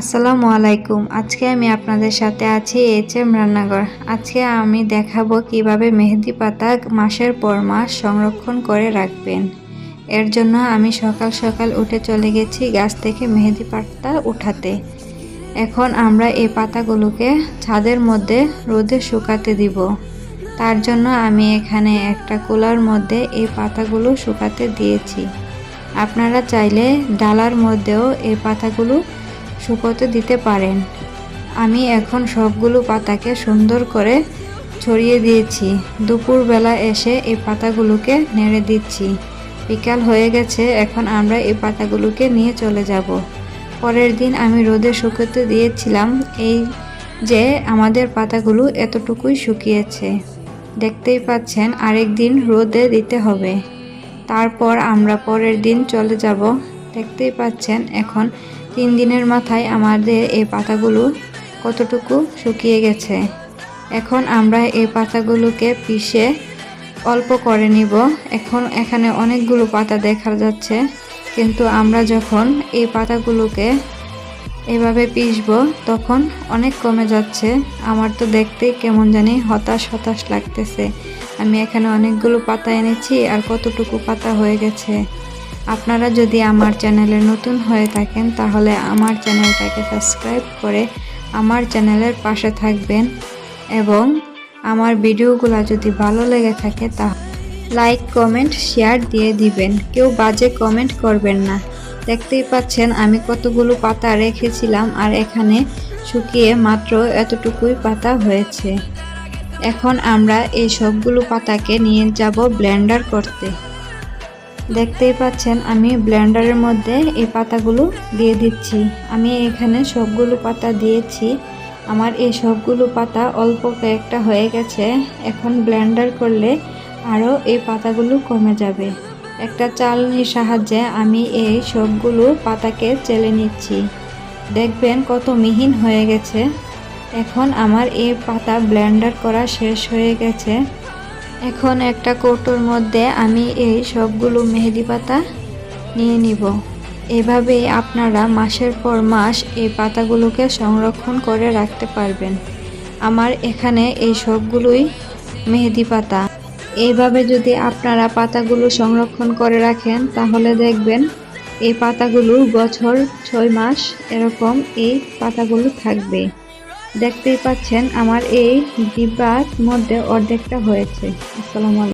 আসসালামু আলাইকুম। আজকে আমি আপনাদের সাথে আছি এইচ এম রান্নাঘর। আজকে আমি দেখাবো কীভাবে মেহেদি পাতা মাসের পর মাস সংরক্ষণ করে রাখবেন। এর জন্য আমি সকাল সকাল উঠে চলে গেছি গাছ থেকে মেহেদি পাতা উঠাতে। এখন আমরা এই পাতাগুলোকে ছাদের মধ্যে রোদে শুকাতে দিব। তার জন্য আমি এখানে একটা কুলার মধ্যে এই পাতাগুলো শুকাতে দিয়েছি। আপনারা চাইলে ডালার মধ্যেও এই পাতাগুলো শুকোতে দিতে পারেন। আমি এখন সবগুলো পাতাকে সুন্দর করে ছড়িয়ে দিয়েছি। দুপুরবেলা এসে এই পাতাগুলোকে নেড়ে দিচ্ছি। বিকাল হয়ে গেছে, এখন আমরা এই পাতাগুলোকে নিয়ে চলে যাব। পরের দিন আমি রোদে শুকোতে দিয়েছিলাম এই যে আমাদের পাতাগুলো এতটুকুই শুকিয়েছে। দেখতেই পাচ্ছেন, আরেক দিন রোদে দিতে হবে। তারপর আমরা পরের দিন চলে যাব। দেখতেই পাচ্ছেন, এখন তিন দিনের মাথায় আমাদের এই পাতাগুলো কতটুকু শুকিয়ে গেছে। এখন আমরা এই পাতাগুলোকে পিষে অল্প করে নিব। এখন এখানে অনেকগুলো পাতা দেখা যাচ্ছে, কিন্তু আমরা যখন এই পাতাগুলোকে এভাবে পিষব তখন অনেক কমে যাচ্ছে। আমার তো দেখতে কেমন জানি হতাশ হতাশ লাগতেছে। আমি এখানে অনেকগুলো পাতা এনেছি আর কতটুকু পাতা হয়ে গেছে। আপনারা যদি আমার চ্যানেলে নতুন হয়ে থাকেন, তাহলে আমার চ্যানেলটাকে সাবস্ক্রাইব করে আমার চ্যানেলের পাশে থাকবেন এবং আমার ভিডিওগুলো যদি ভালো লেগে থাকে, তা লাইক, কমেন্ট, শেয়ার দিয়ে দিবেন। কেউ বাজে কমেন্ট করবেন না। দেখতেই পাচ্ছেন, আমি কতগুলো পাতা রেখেছিলাম আর এখানে শুকিয়ে মাত্র এতটুকুই পাতা হয়েছে। এখন আমরা এই সবগুলো পাতাকে নিয়ে যাব ব্লেন্ডার করতে। দেখতেই পাচ্ছেন, আমি ব্লেন্ডারের মধ্যে এই পাতাগুলো দিয়ে দিচ্ছি। আমি এখানে সবগুলো পাতা দিয়েছি। আমার এই সবগুলো পাতা অল্প কয়েকটা হয়ে গেছে। এখন ব্লেন্ডার করলে আরও এই পাতাগুলো কমে যাবে। একটা চালনির সাহায্যে আমি এই সবগুলো পাতাকে চেলে নিচ্ছি। দেখবেন কত মিহিন হয়ে গেছে। এখন আমার এই পাতা ব্লেন্ডার করা শেষ হয়ে গেছে। এখন একটা কৌটোর মধ্যে আমি এই সবগুলো মেহেদি পাতা নিয়ে নিব। এভাবে আপনারা মাসের পর মাস এই পাতাগুলোকে সংরক্ষণ করে রাখতে পারবেন। আমার এখানে এই সবগুলোই মেহেদি পাতা। এইভাবে যদি আপনারা পাতাগুলো সংরক্ষণ করে রাখেন, তাহলে দেখবেন এই পাতাগুলো বছর ছয় মাস এরকম এই পাতাগুলো থাকবে। দেখতেই পাচ্ছেন আমার এই ডিব্বার মধ্যে অর্ধেকটা হয়েছে। আসসালামু আলাইকুম।